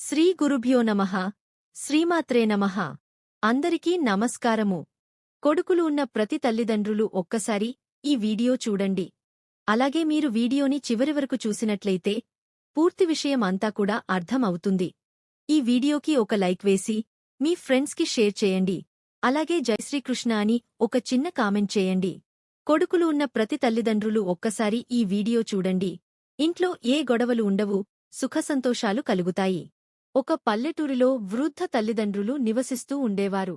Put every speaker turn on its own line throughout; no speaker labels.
శ్రీ గురుభ్యో నమ. శ్రీమాత్రే నమ. అందరికీ నమస్కారము. కొడుకులు ఉన్న ప్రతి తల్లిదండ్రులు ఒక్కసారి ఈ వీడియో చూడండి. అలాగే మీరు వీడియోని చివరి వరకు చూసినట్లయితే పూర్తి విషయం అంతా కూడా అర్థం అవుతుంది ఈ వీడియోకి ఒక లైక్ వేసి మీ ఫ్రెండ్స్కి షేర్ చేయండి. అలాగే జై శ్రీకృష్ణ అని ఒక చిన్న కామెంట్ చేయండి. కొడుకులు ఉన్న ప్రతి తల్లిదండ్రులు ఒక్కసారి ఈ వీడియో చూడండి. ఇంట్లో ఏ గొడవలు ఉండవు సుఖసంతోషాలు కలుగుతాయి. ఒక పల్లెటూరిలో వృద్ధ తల్లిదండ్రులు నివసిస్తూ ఉండేవారు.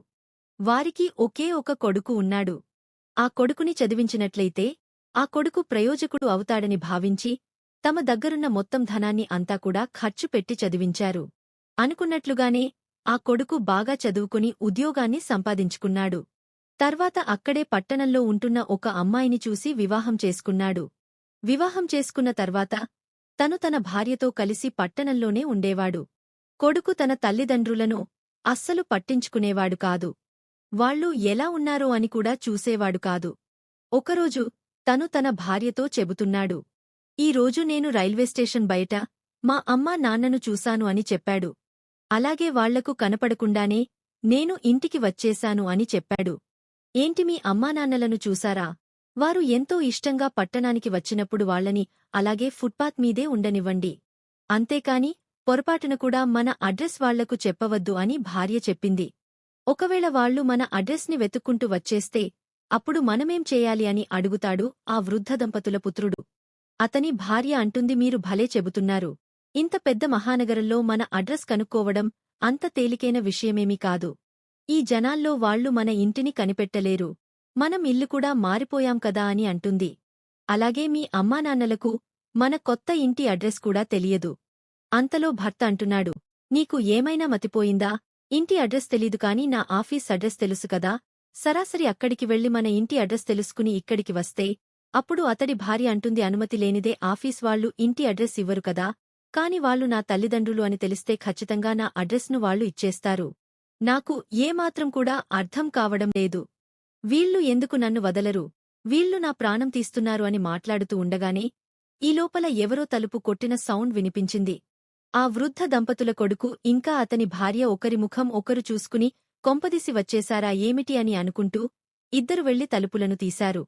వారికి ఒకే ఒక కొడుకు ఉన్నాడు. ఆ కొడుకుని చదివించినట్లయితే ఆ కొడుకు ప్రయోజకుడు అవుతాడని భావించి తమ దగ్గరున్న మొత్తం ధనాన్ని అంతా కూడా ఖర్చు పెట్టి చదివించారు. అనుకున్నట్లుగానే ఆ కొడుకు బాగా చదువుకుని ఉద్యోగాన్ని సంపాదించుకున్నాడు. తర్వాత అక్కడే పట్టణంలో ఉంటున్న ఒక అమ్మాయిని చూసి వివాహం చేసుకున్నాడు. వివాహం చేసుకున్న తర్వాత తను తన భార్యతో కలిసి పట్టణంలోనే ఉండేవాడు. కొడుకు తన తల్లిదండ్రులను అస్సలు పట్టించుకునేవాడు కాదు. వాళ్ళు ఎలా ఉన్నారో అని కూడా చూసేవాడు కాదు. ఒకరోజు తను తన భార్యతో చెబుతున్నాడు. ఈ రోజు నేను రైల్వే స్టేషన్ బయట మా అమ్మా నాన్నను చూశాను అని చెప్పాడు. అలాగే వాళ్ళకు కనపడకుండానే నేను ఇంటికి వచ్చేశాను అని చెప్పాడు. ఏంటి మీ అమ్మానాన్నలను చూసారా వారు ఎంతో ఇష్టంగా పట్టణానికి వచ్చినప్పుడు వాళ్ళని అలాగే ఫుట్పాత్ మీదే ఉండనివ్వండి. అంతేకాని పొరపాటున కూడా మన అడ్రస్ వాళ్ళకు చెప్పవద్దు అని భార్య చెప్పింది. ఒకవేళ వాళ్ళు మన అడ్రస్ని వెతుక్కుంటూ వచ్చేస్తే అప్పుడు మనమేం చేయాలి అని అడుగుతాడు ఆ వృద్ధ దంపతుల పుత్రుడు. అతని భార్య అంటుంది మీరు భలే చెబుతున్నారు. ఇంత పెద్ద మహానగరంలో మన అడ్రస్ కనుక్కోవడం అంత తేలికైన విషయమేమీ కాదు. ఈ జనాల్లో వాళ్ళు మన ఇంటిని కనిపెట్టలేరు. మనం ఇల్లు కూడా మారిపోయాం కదా అని అంటుంది. అలాగే మీ అమ్మానాన్నలకు మన కొత్త ఇంటి అడ్రస్ కూడా తెలియదు. అంతలో భర్త అంటున్నాడు నీకు ఏమైనా మతిపోయిందా? ఇంటి అడ్రస్ తెలీదు కాని నా ఆఫీస్ అడ్రస్ తెలుసు కదా. సరాసరి అక్కడికి వెళ్ళి మన ఇంటి అడ్రస్ తెలుసుకుని ఇక్కడికి వస్తే అప్పుడు అతడి భార్య అంటుంది అనుమతి లేనిదే ఆఫీస్ వాళ్ళు ఇంటి అడ్రస్ ఇవ్వరు కదా. కాని వాళ్ళు నా తల్లిదండ్రులు అని తెలిస్తే ఖచ్చితంగా నా అడ్రస్ను వాళ్ళు ఇచ్చేస్తారు. నాకు ఏమాత్రం కూడా అర్థం కావడం లేదు. వీళ్ళు ఎందుకు నన్ను వదలరు? వీళ్ళు నా ప్రాణం తీస్తున్నారు అని మాట్లాడుతూ ఉండగానే ఈ లోపల ఎవరో తలుపు కొట్టిన సౌండ్ వినిపించింది. ఆ వృద్ధ దంపతుల కొడుకు ఇంకా అతని భార్య ఒకరి ముఖం ఒకరు చూసుకుని కొంపదీసి వచ్చేశారా ఏమిటి అని అనుకుంటూ ఇద్దరు వెళ్ళి తలుపులను తీశారు.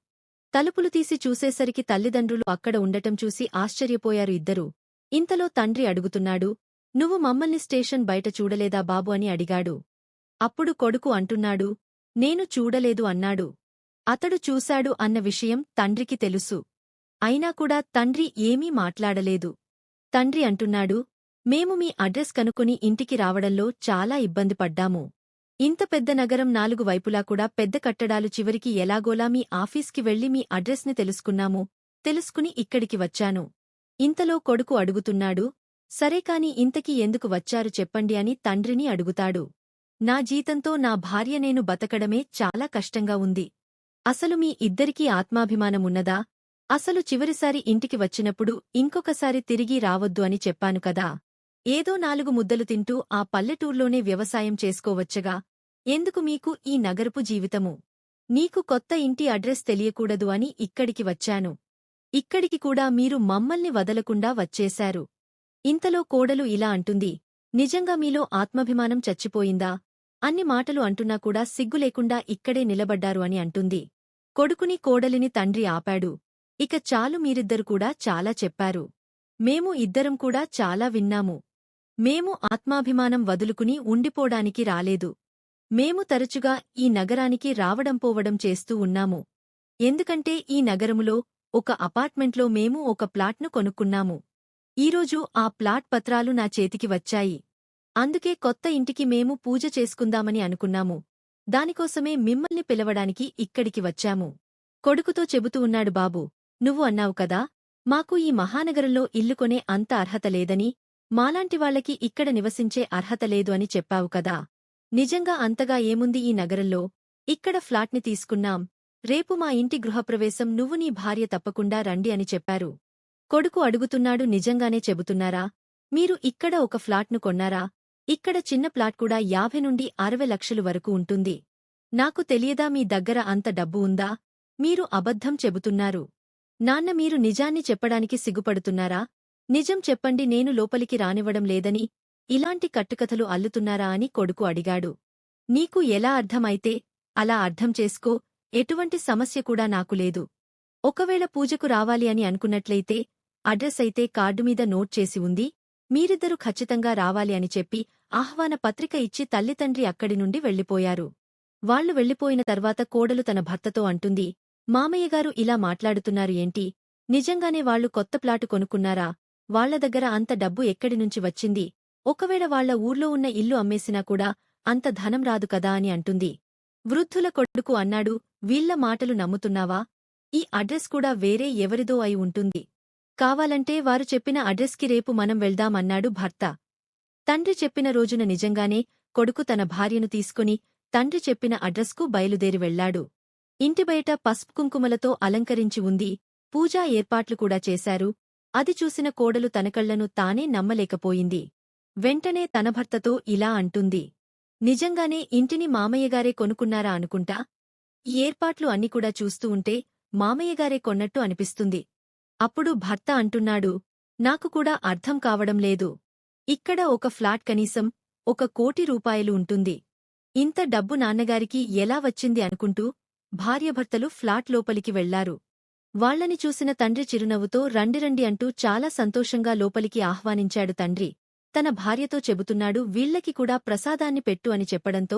తలుపులు తీసి చూసేసరికి తల్లిదండ్రులు అక్కడ ఉండటం చూసి ఆశ్చర్యపోయారు ఇద్దరూ. ఇంతలో తండ్రి అడుగుతున్నాడు నువ్వు మమ్మల్ని స్టేషన్ బయట చూడలేదా బాబు? అని అడిగాడు. అప్పుడు కొడుకు అంటున్నాడు నేను చూడలేదు అన్నాడు. అతడు చూశాడు అన్న విషయం తండ్రికి తెలుసు. అయినా కూడా తండ్రి ఏమీ మాట్లాడలేదు. తండ్రి అంటున్నాడు మేము మీ అడ్రస్ కనుక్కుని ఇంటికి రావడంలో చాలా ఇబ్బంది పడ్డాము. ఇంత పెద్ద నగరం నాలుగు వైపులా కూడా పెద్ద కట్టడాలు చివరికి ఎలాగోలా మీ ఆఫీస్కి వెళ్ళి మీ అడ్రస్ని తెలుసుకున్నాము. తెలుసుకుని ఇక్కడికి వచ్చాను. ఇంతలో కొడుకు అడుగుతున్నాడు సరే కాని ఇంతకీ ఎందుకు వచ్చారు చెప్పండి అని తండ్రిని అడుగుతాడు. నా జీతంతో నా భార్య నేను బతకడమే చాలా కష్టంగా ఉంది. అసలు మీ ఇద్దరికీ ఆత్మాభిమానమున్నదా అసలు చివరిసారి ఇంటికి వచ్చినప్పుడు ఇంకొకసారి తిరిగి రావద్దు అని చెప్పాను కదా. ఏదో నాలుగు ముద్దలు తింటూ ఆ పల్లెటూర్లోనే వ్యవసాయం చేసుకోవచ్చగా. ఎందుకు మీకు ఈ నగరపు జీవితము? నీకు కొత్త ఇంటి అడ్రస్ తెలియకూడదు అని ఇక్కడికి వచ్చాను. ఇక్కడికి కూడా మీరు మమ్మల్ని వదలకుండా వచ్చేశారు. ఇంతలో కోడలు ఇలా అంటుంది నిజంగా మీలో ఆత్మాభిమానం చచ్చిపోయిందా? అన్ని మాటలు అంటున్నా కూడా సిగ్గు లేకుండా ఇక్కడే నిలబడ్డారు అని అంటుంది. కొడుకుని కోడలిని తండ్రి ఆపాడు. ఇక చాలు మీరిద్దరు కూడా చాలా చెప్పారు. మేము ఇద్దరం కూడా చాలా విన్నాము. మేము ఆత్మాభిమానం వదులుకుని ఉండిపోడానికి రాలేదు. మేము తరచుగా ఈ నగరానికి రావడం పోవడం చేస్తూ ఉన్నాము. ఎందుకంటే ఈ నగరములో ఒక అపార్ట్మెంట్లో మేము ఒక ప్లాట్ను కొనుక్కున్నాము. ఈరోజు ఆ ప్లాట్ పత్రాలు నా చేతికి వచ్చాయి. అందుకే కొత్త ఇంటికి మేము పూజ చేసుకుందామని అనుకున్నాము. దానికోసమే మిమ్మల్ని పిలవడానికి ఇక్కడికి వచ్చాము. కొడుకుతో చెబుతూ ఉన్నాడు బాబు. నువ్వు అన్నావు కదా మాకు ఈ మహానగరంలో ఇల్లు కొనే అంత అర్హత లేదని మాలాంటి వాళ్ళకి ఇక్కడ నివసించే అర్హత లేదు అని చెప్పావు కదా. నిజంగా అంతగా ఏముంది ఈ నగరంలో? ఇక్కడ ఫ్లాట్ని తీసుకున్నాం. రేపు మా ఇంటి గృహప్రవేశం నువ్వు నీ భార్య తప్పకుండా రండి అని చెప్పారు. కొడుకు అడుగుతున్నాడు నిజంగానే చెబుతున్నారా? మీరు ఇక్కడ ఒక ఫ్లాట్ను కొన్నారా? ఇక్కడ చిన్న ప్లాట్ కూడా యాభై నుండి అరవై లక్షలు వరకు ఉంటుంది. నాకు తెలియదా మీ దగ్గర అంత డబ్బు ఉందా? మీరు అబద్ధం చెబుతున్నారు. నాన్న మీరు నిజాన్ని చెప్పడానికి సిగ్గుపడుతున్నారా? నిజం చెప్పండి నేను లోపలికి రానివ్వడం లేదని ఇలాంటి కట్టుకథలు అల్లుతున్నారా అని కొడుకు అడిగాడు. నీకు ఎలా అర్థమైతే అలా అర్థం చేసుకో ఎటువంటి సమస్య కూడా నాకు లేదు. ఒకవేళ పూజకు రావాలి అని అనుకున్నట్లయితే అడ్రస్ అయితే కార్డు మీద నోట్ చేసి ఉంది మీరిద్దరూ ఖచ్చితంగా రావాలి అని చెప్పి ఆహ్వాన పత్రిక ఇచ్చి తల్లితండ్రి అక్కడి నుండి వెళ్ళిపోయారు. వాళ్ళు వెళ్ళిపోయిన తర్వాత కోడలు తన భర్తతో అంటుంది మామయ్యగారు ఇలా మాట్లాడుతున్నారు ఏంటి? నిజంగానే వాళ్ళు కొత్త ప్లాటు కొనుక్కున్నారా? వాళ్ళ దగ్గర అంత డబ్బు ఎక్కడి నుంచి వచ్చింది? ఒకవేళ వాళ్ళ ఊర్లో ఉన్న ఇల్లు అమ్మేసినా కూడా అంత ధనం రాదు కదా అని అంటుంది. వృద్ధుల కొడుకు అన్నాడు వీళ్ళ మాటలు నమ్ముతున్నావా? ఈ అడ్రస్ కూడా వేరే ఎవరిదో అయి ఉంటుంది. కావాలంటే వారు చెప్పిన అడ్రస్కి రేపు మనం వెళ్దామన్నాడు భర్త. తండ్రి చెప్పిన రోజున నిజంగానే కొడుకు తన భార్యను తీసుకుని తండ్రి చెప్పిన అడ్రస్కు బయలుదేరి వెళ్ళాడు ఇంటి బయట పసుపు కుంకుమలతో అలంకరించి ఉంది. పూజా ఏర్పాట్లు కూడా చేశారు. అది చూసిన కోడలు తనకళ్ళను తానే నమ్మలేకపోయింది. వెంటనే తన భర్తతో ఇలా అంటుంది. నిజంగానే ఇంటిని మామయ్యగారే కొనుక్కున్నారా అనుకుంటా? ఈ ఏర్పాట్లు అన్ని కూడా చూస్తూ ఉంటే మామయ్యగారే కొన్నట్టు అనిపిస్తుంది. అప్పుడు భర్త అంటున్నాడు నాకు కూడా అర్థం కావడం లేదు. ఇక్కడ ఒక ఫ్లాట్ కనీసం ఒక కోటి రూపాయలు ఉంటుంది. ఇంత డబ్బు నాన్నగారికి ఎలా వచ్చింది అనుకుంటూ భార్యభర్తలు ఫ్లాట్ లోపలికి వెళ్ళారు. వాళ్ళని చూసిన తండ్రి చిరునవ్వుతో రండిరండి అంటూ చాలా సంతోషంగా లోపలికి ఆహ్వానించాడు తండ్రి. తన భార్యతో చెబుతున్నాడు వీళ్ళకి కూడా ప్రసాదాన్ని పెట్టు అని చెప్పడంతో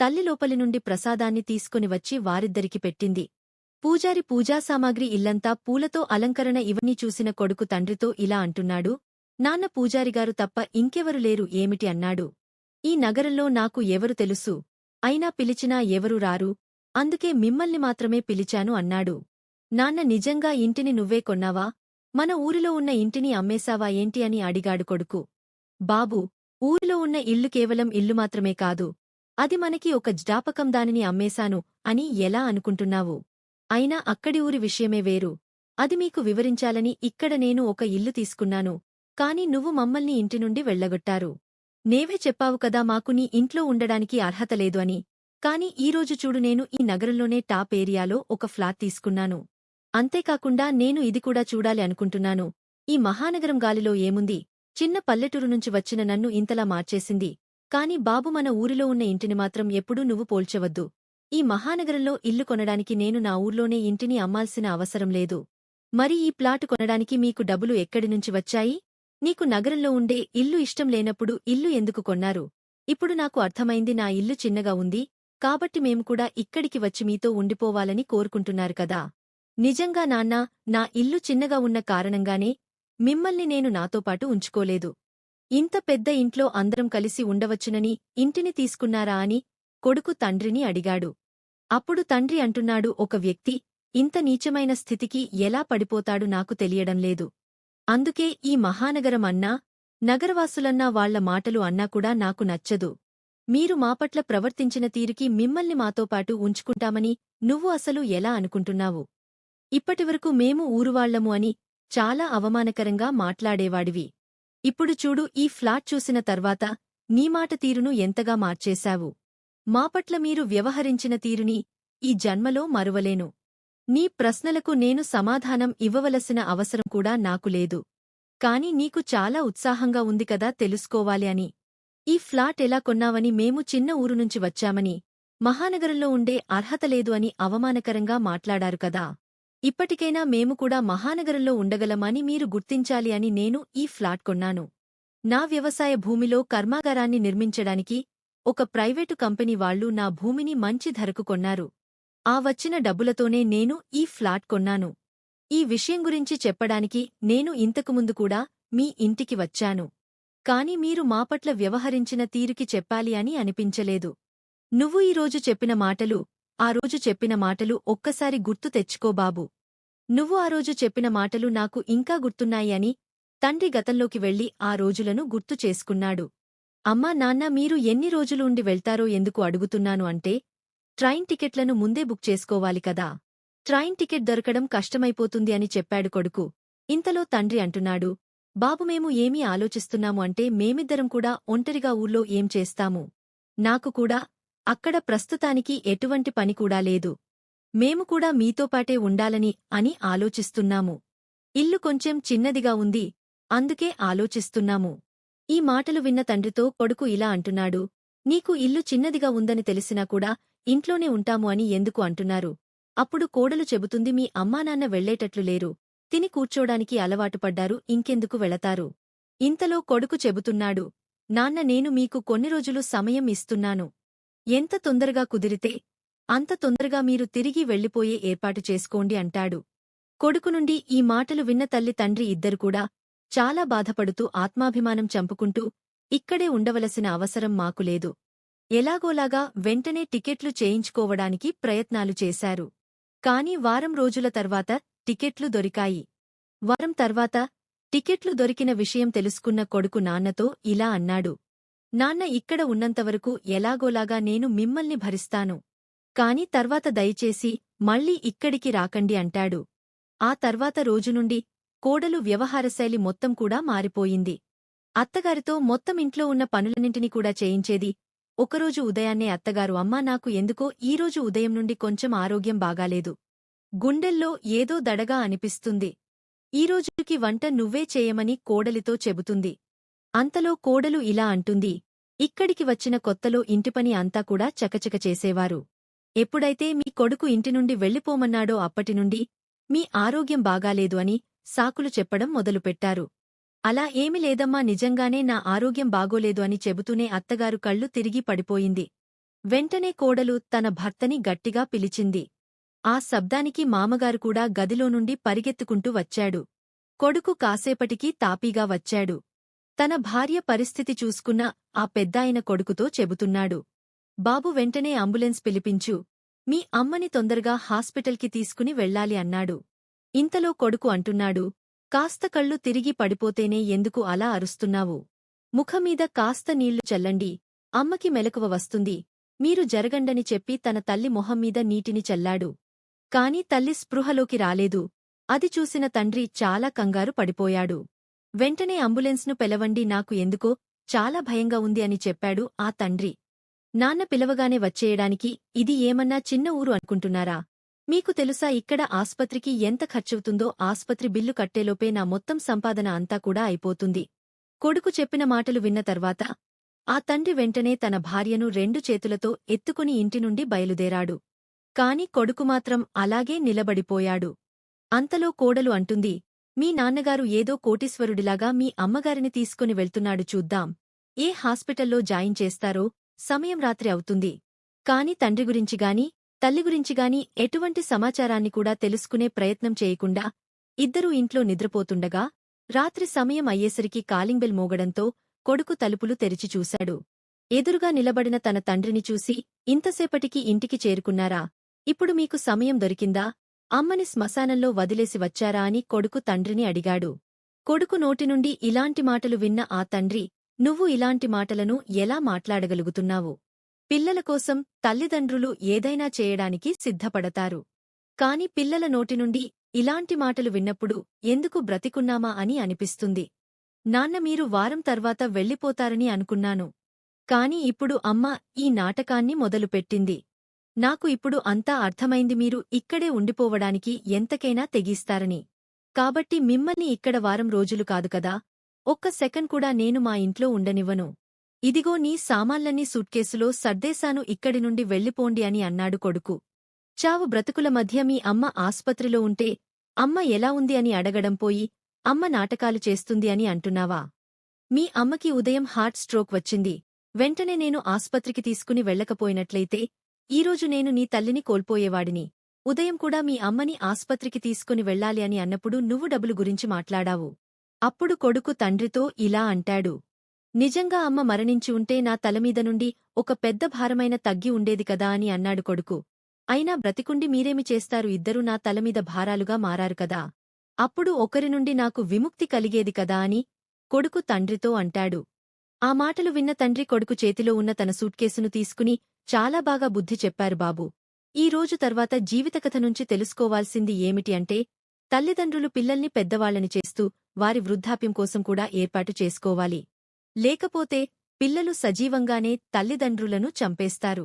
తల్లి లోపలి నుండి ప్రసాదాన్ని తీసుకుని వచ్చి వారిద్దరికి పెట్టింది. పూజారి పూజా సామాగ్రి ఇల్లంతా పూలతో అలంకరణ ఇవన్నీ చూసిన కొడుకు తండ్రితో ఇలా అంటున్నాడు నాన్న పూజారిగారు తప్ప ఇంకెవరు లేరు ఏమిటి? అన్నాడు. ఈ నగరంలో నాకు ఎవరు తెలుసు? అయినా పిలిచినా ఎవరు రారు? అందుకే మిమ్మల్ని మాత్రమే పిలిచాను అన్నాడు. నాన్న నిజంగా ఇంటిని నువ్వే కొన్నావా? మన ఊరిలో ఉన్న ఇంటిని అమ్మేశావా ఏంటి అని అడిగాడు కొడుకు. బాబూ ఊరిలో ఉన్న ఇల్లు కేవలం ఇల్లు మాత్రమే కాదు అది మనకి ఒక జ్ఞాపకం దానిని అమ్మేశాను అని ఎలా అనుకుంటున్నావు? అయినా అక్కడి ఊరి విషయమే వేరు. అది మీకు వివరించాలని ఇక్కడ నేను ఒక ఇల్లు తీసుకున్నాను కాని నువ్వు మమ్మల్ని ఇంటి నుండి వెళ్ళగొట్టారు నేవే చెప్పావు కదా మాకు నీ ఇంట్లో ఉండడానికి అర్హత లేదు అని కాని ఈరోజు చూడు నేను ఈ నగరంలోనే టాప్ ఏరియాలో ఒక ఫ్లాట్ తీసుకున్నాను. అంతేకాకుండా నేను ఇది కూడా చూడాలి అనుకుంటున్నాను. ఈ మహానగరం గాలిలో ఏముంది? చిన్న పల్లెటూరు నుంచి వచ్చిన నన్ను ఇంతలా మార్చేసింది. కాని బాబు మన ఊరిలో ఉన్న ఇంటిని మాత్రం ఎప్పుడూ నువ్వు పోల్చవద్దు. ఈ మహానగరంలో ఇల్లు కొనడానికి నేను నా ఊర్లోనే ఇంటిని అమ్మాల్సిన అవసరం లేదు. మరి ఈ ప్లాటు కొనడానికి మీకు డబ్బులు ఎక్కడి నుంచి వచ్చాయి? నీకు నగరంలో ఉండే ఇల్లు ఇష్టం లేనప్పుడు ఇల్లు ఎందుకు కొన్నారు? ఇప్పుడు నాకు అర్థమైంది నా ఇల్లు చిన్నగా ఉంది. కాబట్టి మేము కూడా ఇక్కడికి వచ్చి మీతో ఉండిపోవాలని కోరుకుంటున్నారు కదా. నిజంగా నాన్నా నా ఇల్లు చిన్నగా ఉన్న కారణంగానే మిమ్మల్ని నేను నాతోపాటు ఉంచుకోలేదు. ఇంత పెద్ద ఇంట్లో అందరం కలిసి ఉండవచ్చునని ఇంటిని తీసుకున్నారా అని కొడుకు తండ్రిని అడిగాడు. అప్పుడు తండ్రి అంటున్నాడు ఒక వ్యక్తి ఇంత నీచమైన స్థితికి ఎలా పడిపోతాడు నాకు తెలియడం లేదు. అందుకే ఈ మహానగరం అన్నా నగరవాసులన్నా వాళ్ళ మాటలు అన్నా కూడా నాకు నచ్చదు. మీరు మాపట్ల ప్రవర్తించిన తీరుకి మిమ్మల్ని మాతోపాటు ఉంచుకుంటామని నువ్వు అసలు ఎలా అనుకుంటున్నావు? ఇప్పటివరకు మేము ఊరువాళ్ళము అని చాలా అవమానకరంగా మాట్లాడేవాడివి. ఇప్పుడు చూడు ఈ ఫ్లాట్ చూసిన తర్వాత నీ మాట తీరును ఎంతగా మార్చేశావు. మాపట్ల మీరు వ్యవహరించిన తీరుని ఈ జన్మలో మరువలేను. నీ ప్రశ్నలకు నేను సమాధానం ఇవ్వవలసిన అవసరం కూడా నాకు లేదు. కాని నీకు చాలా ఉత్సాహంగా ఉంది కదా తెలుసుకోవాలి అని. ఈ ఫ్లాట్ ఎలా కొన్నావని మేము చిన్న ఊరు నుంచి వచ్చామని. మహానగరంలో ఉండే అర్హత లేదు అని అవమానకరంగా మాట్లాడారు కదా. ఇప్పటికైనా మేము కూడా మహానగరంలో ఉండగలమని మీరు గుర్తించాలి అని నేను ఈ ఫ్లాట్ కొన్నాను. నా వ్యవసాయ భూమిలో కర్మాగారాన్ని నిర్మించడానికి ఒక ప్రైవేటు కంపెనీ వాళ్ళు నా భూమిని మంచి ధరకు కొన్నారు. ఆ వచ్చిన డబ్బులతోనే నేను ఈ ఫ్లాట్ కొన్నాను. ఈ విషయం గురించి చెప్పడానికి నేను ఇంతకుముందు కూడా మీ ఇంటికి వచ్చాను. కాని మీరు మాపట్ల వ్యవహరించిన తీరుకి చెప్పాలి అని అనిపించలేదు. నువ్వు ఈరోజు చెప్పిన మాటలు ఆ రోజు చెప్పిన మాటలు ఒక్కసారి గుర్తు తెచ్చుకో బాబు. నువ్వు ఆ రోజు చెప్పిన మాటలు నాకు ఇంకా గుర్తున్నాయి అని తండ్రి గతంలోకి వెళ్ళి ఆ రోజులను గుర్తు చేసుకున్నాడు. అమ్మా నాన్న మీరు ఎన్ని రోజులు ఉండి వెళ్తారో ఎందుకు అడుగుతున్నాను అంటే ట్రైన్ టికెట్లను ముందే బుక్ చేసుకోవాలి కదా. ట్రైన్ టికెట్ దొరకడం కష్టమైపోతుంది అని చెప్పాడు కొడుకు. ఇంతలో తండ్రి అంటున్నాడు బాబు మేము ఏమీ ఆలోచిస్తున్నాము అంటే మేమిద్దరం కూడా ఒంటరిగా ఊళ్ళో ఏం చేస్తాము? నాకు కూడా అక్కడ ప్రస్తుతానికి ఎటువంటి పని కూడా లేదు. మేము కూడా మీతోపాటే ఉండాలని అని ఆలోచిస్తున్నాము. ఇల్లు కొంచెం చిన్నదిగా ఉంది. అందుకే ఆలోచిస్తున్నాము. ఈ మాటలు విన్న తండ్రితో కొడుకు ఇలా అంటున్నాడు. నీకు ఇల్లు చిన్నదిగా ఉందని తెలిసినా కూడా ఇంట్లోనే ఉంటాము అని ఎందుకు అంటున్నారు? అప్పుడు కోడలు చెబుతుంది మీ అమ్మానాన్న వెళ్ళేటట్లు లేరు. తిని కూర్చోడానికి అలవాటుపడ్డారు ఇంకెందుకు వెళతారు? ఇంతలో కొడుకు చెబుతున్నాడు. నాన్న నేను మీకు కొన్ని రోజులు సమయం ఇస్తున్నాను. ఎంత తొందరగా కుదిరితే అంత తొందరగా మీరు తిరిగి వెళ్ళిపోయే ఏర్పాటు చేసుకోండి అంటాడు. కొడుకు నుండి ఈ మాటలు విన్న తల్లి తండ్రి ఇద్దరు కూడా చాలా బాధపడుతూ ఆత్మాభిమానం చంపుకుంటూ ఇక్కడే ఉండవలసిన అవసరం మాకు లేదు. ఎలాగోలాగా వెంటనే టికెట్లు చేయించుకోవడానికి ప్రయత్నాలు చేశారు. కాని వారం రోజుల తర్వాత టికెట్లు దొరికాయి. వారం తర్వాత టికెట్లు దొరికిన విషయం తెలుసుకున్న కొడుకు నాన్నతో ఇలా అన్నాడు. నాన్న ఇక్కడ ఉన్నంతవరకు ఎలాగోలాగా నేను మిమ్మల్ని భరిస్తాను. కాని తర్వాత దయచేసి మళ్ళీ ఇక్కడికి రాకండి అంటాడు. ఆ తర్వాత రోజు నుండి కోడలు వ్యవహారశైలి మొత్తం కూడా మారిపోయింది. అత్తగారితో మొత్తం ఇంట్లో ఉన్న పనులన్నింటినీ కూడా చేయించేది ఒకరోజు ఉదయాన్నే అత్తగారు అమ్మా నాకు ఎందుకో ఈరోజు ఉదయం నుండి కొంచెం ఆరోగ్యం బాగాలేదు. గుండెల్లో ఏదో దడగా అనిపిస్తుంది. ఈరోజుకి వంట నువ్వే చేయమని కోడలితో చెబుతుంది. అంతలో కోడలు ఇలా అంటుంది. ఇక్కడికి వచ్చిన కొత్తలో ఇంటిపని అంతా కూడా చకచక చేసేవారు. ఎప్పుడైతే మీ కొడుకు ఇంటి నుండి వెళ్ళిపోమన్నాడో అప్పటినుండి మీ ఆరోగ్యం బాగాలేదు అని సాకులు చెప్పడం మొదలుపెట్టారు. అలా ఏమి లేదమ్మా నిజంగానే నా ఆరోగ్యం బాగోలేదు అని చెబుతూనే అత్తగారు కళ్ళు తిరిగి పడిపోయింది. వెంటనే కోడలు తన భర్తని గట్టిగా పిలిచింది. ఆ శబ్దానికి మామగారు కూడా గదిలో నుండి పరిగెత్తుకుంటూ వచ్చాడు. కొడుకు కాసేపటికి తాపీగా వచ్చాడు. తన భార్య పరిస్థితి చూసుకున్న ఆ పెద్దాయన కొడుకుతో చెబుతున్నాడు. బాబు వెంటనే అంబులెన్స్ పిలిపించు. మీ అమ్మని తొందరగా హాస్పిటల్కి తీసుకుని వెళ్ళాలి అన్నాడు. ఇంతలో కొడుకు అంటున్నాడు కాస్త కళ్ళు తిరిగి పడిపోతేనే ఎందుకు అలా అరుస్తున్నావు? ముఖమీద కాస్త నీళ్ళు చల్లండి. అమ్మకి మెలకువ వస్తుంది. మీరు జరగండని చెప్పి తన తల్లి మొహమ్మీద నీటిని చల్లాడు. కాని తల్లి స్పృహలోకి రాలేదు. అది చూసిన తండ్రి చాలా కంగారు పడిపోయాడు. వెంటనే అంబులెన్స్ను పిలవండి నాకు ఎందుకో చాలా భయంగా ఉంది అని చెప్పాడు ఆ తండ్రి. నాన్న పిలవగానే వచ్చేయడానికి ఇది ఏమన్నా చిన్న ఊరు అనుకుంటున్నారా? మీకు తెలుసా ఇక్కడ ఆస్పత్రికి ఎంత ఖర్చవుతుందో ఆస్పత్రి బిల్లు కట్టేలోపే నా మొత్తం సంపాదన అంతా కూడా అయిపోతుంది. కొడుకు చెప్పిన మాటలు విన్న తర్వాత ఆ తండ్రి వెంటనే తన భార్యను రెండు చేతులతో ఎత్తుకుని ఇంటి నుండి బయలుదేరాడు. కాని కొడుకు మాత్రం అలాగే నిలబడిపోయాడు. అంతలో కోడలు అంటుంది మీ నాన్నగారు ఏదో కోటీశ్వరుడిలాగా మీ అమ్మగారిని తీసుకుని వెళ్తున్నాడు చూద్దాం. ఏ హాస్పిటల్లో జాయిన్ చేస్తారో సమయం రాత్రి అవుతుంది. కాని తండ్రి గురించిగాని తల్లి గురించిగాని ఎటువంటి సమాచారాన్ని కూడా తెలుసుకునే ప్రయత్నం చేయకుండా ఇద్దరూ ఇంట్లో నిద్రపోతుండగా రాత్రి సమయం అయ్యేసరికి కాలింగ్ బెల్ మోగడంతో కొడుకు తలుపులు తెరిచి చూశాడు. ఎదురుగా నిలబడిన తన తండ్రిని చూసి ఇంతసేపటికి ఇంటికి చేరుకున్నారా? ఇప్పుడు మీకు సమయం దొరికిందా? అమ్మని శ్మశానంలో వదిలేసి వచ్చారా అని కొడుకు తండ్రిని అడిగాడు. కొడుకు నోటి నుండి ఇలాంటి మాటలు విన్న ఆ తండ్రి నువ్వు ఇలాంటి మాటలను ఎలా మాట్లాడగలుగుతున్నావు? పిల్లల కోసం తల్లిదండ్రులు ఏదైనా చేయడానికి సిద్ధపడతారు. కాని పిల్లల నోటి నుండి ఇలాంటి మాటలు విన్నప్పుడు ఎందుకు బ్రతికున్నామా అని అనిపిస్తుంది. నాన్న మీరు వారం తర్వాత వెళ్ళిపోతారని అనుకున్నాను. కాని ఇప్పుడు అమ్మ ఈ నాటకాన్ని మొదలుపెట్టింది. నాకు ఇప్పుడు అంతా అర్థమైంది మీరు ఇక్కడే ఉండిపోవడానికి ఎంతకైనా తెగిస్తారని. కాబట్టి మిమ్మల్ని ఇక్కడ వారం రోజులు కాదు కదా. ఒక్క సెకండ్ కూడా నేను మా ఇంట్లో ఉండనివ్వను. ఇదిగో నీ సామాన్లన్నీ సూట్కేసులో సర్దేశాను ఇక్కడి నుండి వెళ్ళిపోండి అని అన్నాడు కొడుకు. చావు బ్రతుకుల మధ్య మీ అమ్మ ఆస్పత్రిలో ఉంటే అమ్మ ఎలా ఉంది అని అడగడం పోయి అమ్మ నాటకాలు చేస్తుంది అని అంటున్నావా? మీ అమ్మకి ఉదయం హార్ట్ స్ట్రోక్ వచ్చింది. వెంటనే నేను ఆస్పత్రికి తీసుకుని వెళ్ళకపోయినట్లయితే ఈరోజు నేను నీ తల్లిని కోల్పోయేవాడిని. ఉదయం కూడా మీ అమ్మని ఆస్పత్రికి తీసుకుని వెళ్ళాలి అని అన్నప్పుడు నువ్వు డబ్బులు గురించి మాట్లాడావు. అప్పుడు కొడుకు తండ్రితో ఇలా అంటాడు. నిజంగా అమ్మ మరణించి ఉంటే నా తలమీద నుండి ఒక పెద్ద భారమైన తగ్గి ఉండేది కదా అని అన్నాడు కొడుకు. అయినా బ్రతికుండి మీరేమి చేస్తారు? ఇద్దరూ నా తలమీద భారాలుగా మారారు కదా. అప్పుడు ఒకరి నుండి నాకు విముక్తి కలిగేది కదా అని కొడుకు తండ్రితో అంటాడు. ఆ మాటలు విన్న తండ్రి కొడుకు చేతిలో ఉన్న తన సూట్కేసును తీసుకుని చాలా బాగా బుద్ధి చెప్పారు బాబు. ఈ రోజు తర్వాత జీవితకథ నుంచి తెలుసుకోవాల్సింది ఏమిటి అంటే తల్లిదండ్రులు పిల్లల్ని పెద్దవాళ్ళని చేస్తూ వారి వృద్ధాప్యం కోసం కూడా ఏర్పాటు చేసుకోవాలి. లేకపోతే పిల్లలు సజీవంగానే తల్లిదండ్రులను చంపేస్తారు.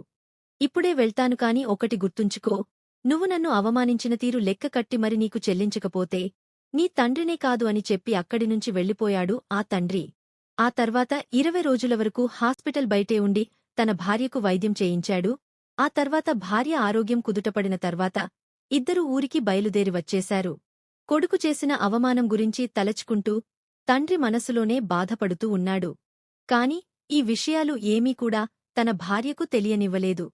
ఇప్పుడే వెళ్తాను కాని ఒకటి గుర్తుంచుకో నువ్వు నన్ను అవమానించిన తీరు లెక్క కట్టి మరి నీకు చెల్లించకపోతే నీ తండ్రినే కాదు అని చెప్పి అక్కడి నుంచి వెళ్ళిపోయాడు ఆ తండ్రి. ఆ తర్వాత ఇరవై రోజుల వరకు హాస్పిటల్ బయటే ఉండి తన భార్యకు వైద్యం చేయించాడు. ఆ తర్వాత భార్య ఆరోగ్యం కుదుటపడిన తర్వాత ఇద్దరూ ఊరికి బయలుదేరి వచ్చేశారు. కొడుకు చేసిన అవమానం గురించి తలచుకుంటూ తండ్రి మనసులోనే బాధపడుతూ ఉన్నాడు. కాని ఈ విషయాలు ఏమీ కూడా తన భార్యకు తెలియనివ్వలేదు.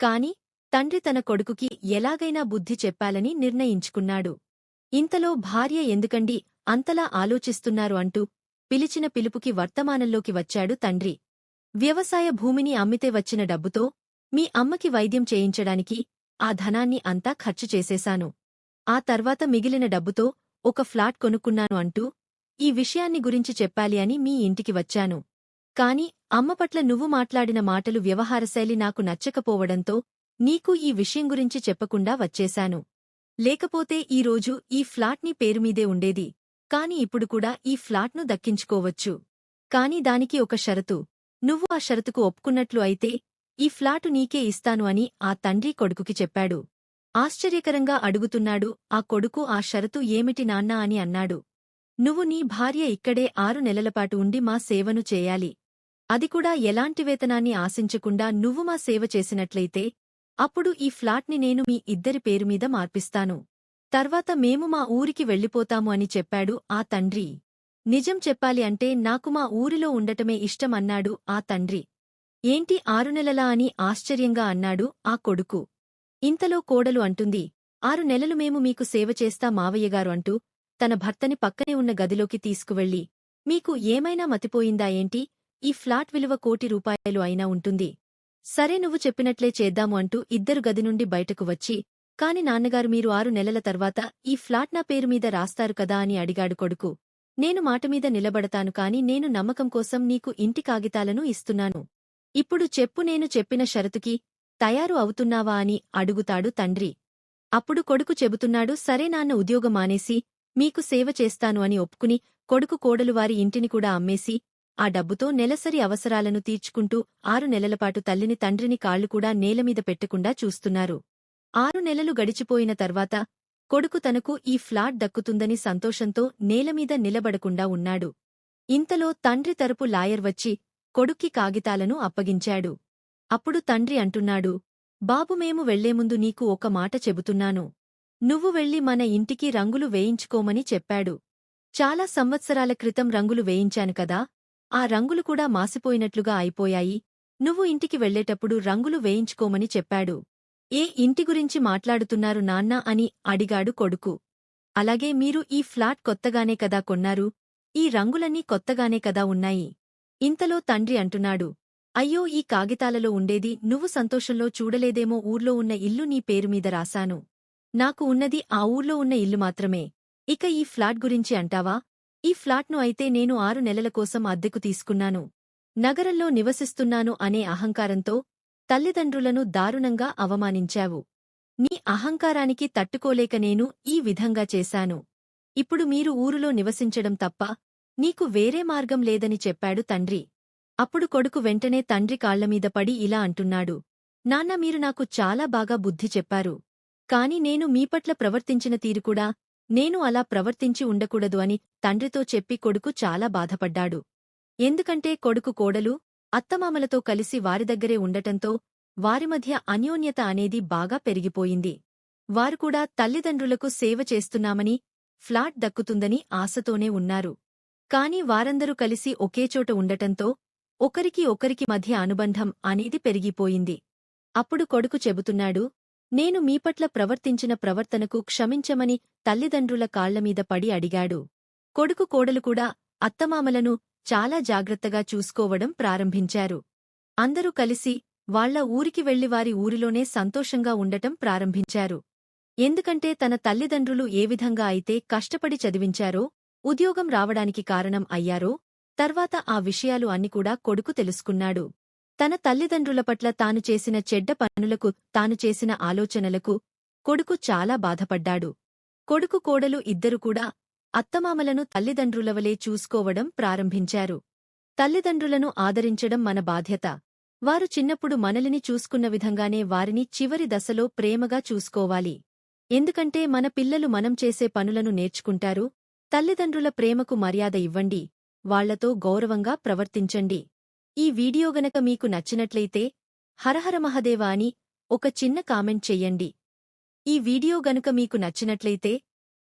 కాని తండ్రి తన కొడుకుకి ఎలాగైనా బుద్ధి చెప్పాలని నిర్ణయించుకున్నాడు. ఇంతలో భార్య ఎందుకండి అంతలా ఆలోచిస్తున్నారు అంటూ పిలిచిన పిలుపుకి వర్తమానంలోకి వచ్చాడు తండ్రి. వ్యవసాయ భూమిని అమ్మితే వచ్చిన డబ్బుతో మీ అమ్మకి వైద్యం చేయించడానికి ఆ ధనాన్ని అంతా ఖర్చు చేసేశాను. ఆ తర్వాత మిగిలిన డబ్బుతో ఒక ఫ్లాట్ కొనుక్కున్నాను అంటూ ఈ విషయాన్ని గురించి చెప్పాలి అని మీ ఇంటికి వచ్చాను. కాని అమ్మపట్ల నువ్వు మాట్లాడిన మాటలు వ్యవహారశైలి నాకు నచ్చకపోవడంతో నీకు ఈ విషయం గురించి చెప్పకుండా వచ్చేశాను. లేకపోతే ఈరోజు ఈ ఫ్లాట్ నీ పేరుమీదే ఉండేది. కాని ఇప్పుడు కూడా ఈ ఫ్లాట్ను దక్కించుకోవచ్చు. కాని దానికి ఒక షరతు. నువ్వు ఆ షరతుకు ఒప్పుకున్నట్లు అయితే ఈ ఫ్లాటు నీకే ఇస్తాను అని ఆ తండ్రి కొడుకుకి చెప్పాడు. ఆశ్చర్యకరంగా అడుగుతున్నాడు ఆ కొడుకు ఆ షరతు ఏమిటి నాన్నా అని అన్నాడు. నువ్వు నీ భార్య ఇక్కడే ఆరు నెలలపాటు ఉండి మా సేవను చేయాలి. అది కూడా ఎలాంటి వేతనాన్ని ఆశించకుండా నువ్వు మా సేవ చేసినట్లయితే అప్పుడు ఈ ఫ్లాట్ని నేను మీ ఇద్దరి పేరుమీద మార్పిస్తాను. తర్వాత మేము మా ఊరికి వెళ్ళిపోతాము అని చెప్పాడు ఆ తండ్రి. నిజం చెప్పాలి అంటే నాకు మా ఊరిలో ఉండటమే ఇష్టమన్నాడు ఆ తండ్రి. ఏంటి ఆరు నెలలా అని ఆశ్చర్యంగా అన్నాడు ఆ కొడుకు. ఇంతలో కోడలు అంటుంది ఆరు నెలలు మేము మీకు సేవ చేస్తా మావయ్యగారు అంటూ తన భర్తని పక్కనే ఉన్న గదిలోకి తీసుకువెళ్ళి మీకు ఏమైనా మతిపోయిందా ఏంటి? ఈ ఫ్లాట్ విలువ కోటి రూపాయలు అయినా ఉంటుంది. సరే నువ్వు చెప్పినట్లే చేద్దాము అంటూ ఇద్దరు గది నుండి బయటకు వచ్చి కాని నాన్నగారు మీరు ఆరు నెలల తర్వాత ఈ ఫ్లాట్ నా పేరు మీద రాస్తారు కదా అని అడిగాడు కొడుకు. నేను మాటమీద నిలబడతాను కాని నేను నమ్మకం కోసం నీకు ఇంటి కాగితాలను ఇస్తున్నాను. ఇప్పుడు చెప్పు నేను చెప్పిన షరతుకి తయారు అవుతున్నావా అని అడుగుతాడు తండ్రి. అప్పుడు కొడుకు చెబుతున్నాడు సరే నాన్న ఉద్యోగం మానేసి మీకు సేవ చేస్తాను అని ఒప్పుకుని కొడుకు కోడలు వారి ఇంటిని కూడా అమ్మేసి ఆ డబ్బుతో నెలసరి అవసరాలను తీర్చుకుంటూ ఆరు నెలలపాటు తల్లిని తండ్రిని కాళ్ళు కూడా నేలమీద పెట్టకుండా చూస్తున్నారు. ఆరు నెలలు గడిచిపోయిన తర్వాత కొడుకు తనకు ఈ ఫ్లాట్ దక్కుతుందని సంతోషంతో నేలమీద నిలబడకుండా ఉన్నాడు. ఇంతలో తండ్రి తరపు లాయర్ వచ్చి కొడుక్కి కాగితాలను అప్పగించాడు. అప్పుడు తండ్రి అంటున్నాడు బాబు మేము వెళ్ళేముందు నీకు ఒక మాట చెబుతున్నాను. నువ్వు వెళ్ళి మన ఇంటికి రంగులు వేయించుకోమని చెప్పాడు. చాలా సంవత్సరాల క్రితం రంగులు వేయించాను కదా ఆ రంగులు కూడా మాసిపోయినట్లుగా అయిపోయాయి. నువ్వు ఇంటికి వెళ్ళేటప్పుడు రంగులు వేయించుకోమని చెప్పాడు. ఏ ఇంటి గురించి మాట్లాడుతున్నారు నాన్నా అని అడిగాడు కొడుకు. అలాగే మీరు ఈ ఫ్లాట్ కొత్తగానే కదా కొన్నారు? ఈ రంగులన్నీ కొత్తగానే కదా ఉన్నాయి? ఇంతలో తండ్రి అంటున్నాడు. అయ్యో ఈ కాగితాలలో ఉండేది నువ్వు సంతోషంలో చూడలేదేమో ఊర్లో ఉన్న ఇల్లు నీ పేరుమీద రాశాను. నాకు ఉన్నది ఆ ఊర్లో ఉన్న ఇల్లు మాత్రమే. ఇక ఈ ఫ్లాట్ గురించి అంటావా? ఈ ఫ్లాట్ను అయితే నేను ఆరు నెలల కోసం అద్దెకు తీసుకున్నాను. నగరంలో నివసిస్తున్నాను అనే అహంకారంతో తల్లిదండ్రులను దారుణంగా అవమానించావు. నీ అహంకారానికి తట్టుకోలేక నేను ఈ విధంగా చేశాను. ఇప్పుడు మీరు ఊరులో నివసించడం తప్ప నీకు వేరే మార్గం లేదని చెప్పాడు తండ్రి. అప్పుడు కొడుకు వెంటనే తండ్రి కాళ్ళమీద పడి ఇలా అంటున్నాడు. నాన్న మీరు నాకు చాలా బాగా బుద్ధి చెప్పారు. కాని నేను మీపట్ల ప్రవర్తించిన తీరుకూడా నేను అలా ప్రవర్తించి ఉండకూడదు అని తండ్రితో చెప్పి కొడుకు చాలా బాధపడ్డాడు. ఎందుకంటే కొడుకు కోడలు అత్తమామలతో కలిసి వారి దగ్గరే ఉండటంతో వారి మధ్య అన్యోన్యత అనేది బాగా పెరిగిపోయింది. వారు కూడా తల్లిదండ్రులకు సేవ చేస్తున్నామని ఫ్లాట్ దక్కుతుందని ఆశతోనే ఉన్నారు. కాని వారందరూ కలిసి ఒకేచోట ఉండటంతో ఒకరికి ఒకరికి మధ్య అనుబంధం అనేది పెరిగిపోయింది. అప్పుడు కొడుకు చెబుతున్నాడు నేను మీపట్ల ప్రవర్తించిన ప్రవర్తనకు క్షమించమని తల్లిదండ్రుల కాళ్ళమీద పడి అడిగాడు కొడుకు కోడలు కూడా అత్తమామలను చాలా జాగ్రత్తగా చూసుకోవడం ప్రారంభించారు. అందరూ కలిసి వాళ్ళ ఊరికి వెళ్ళి వారి ఊరిలోనే సంతోషంగా ఉండటం ప్రారంభించారు. ఎందుకంటే తన తల్లిదండ్రులు ఏ విధంగా అయితే కష్టపడి చదివించారో ఉద్యోగం రావడానికి కారణం అయ్యారో తర్వాత ఆ విషయాలు అన్ని కూడా కొడుకు తెలుసుకున్నాడు. తన తల్లిదండ్రుల పట్ల తాను చేసిన చెడ్డ పనులకు తాను చేసిన ఆలోచనలకు కొడుకు చాలా బాధపడ్డాడు. కొడుకు కోడలు ఇద్దరు కూడా అత్తమామలను తల్లిదండ్రులవలే చూసుకోవడం ప్రారంభించారు. తల్లిదండ్రులను ఆదరించడం మన బాధ్యత. వారు చిన్నప్పుడు మనలిని చూసుకున్న విధంగానే వారిని చివరి దశలో ప్రేమగా చూసుకోవాలి. ఎందుకంటే మన పిల్లలు మనం చేసే పనులను నేర్చుకుంటారు. తల్లిదండ్రుల ప్రేమకు మర్యాద ఇవ్వండి. వాళ్ళతో గౌరవంగా ప్రవర్తించండి. ఈ వీడియో గనక మీకు నచ్చినట్లయితే హరహర మహదేవ అని ఒక చిన్న కామెంట్ చెయ్యండి ఈ వీడియో గనుక మీకు నచ్చినట్లయితే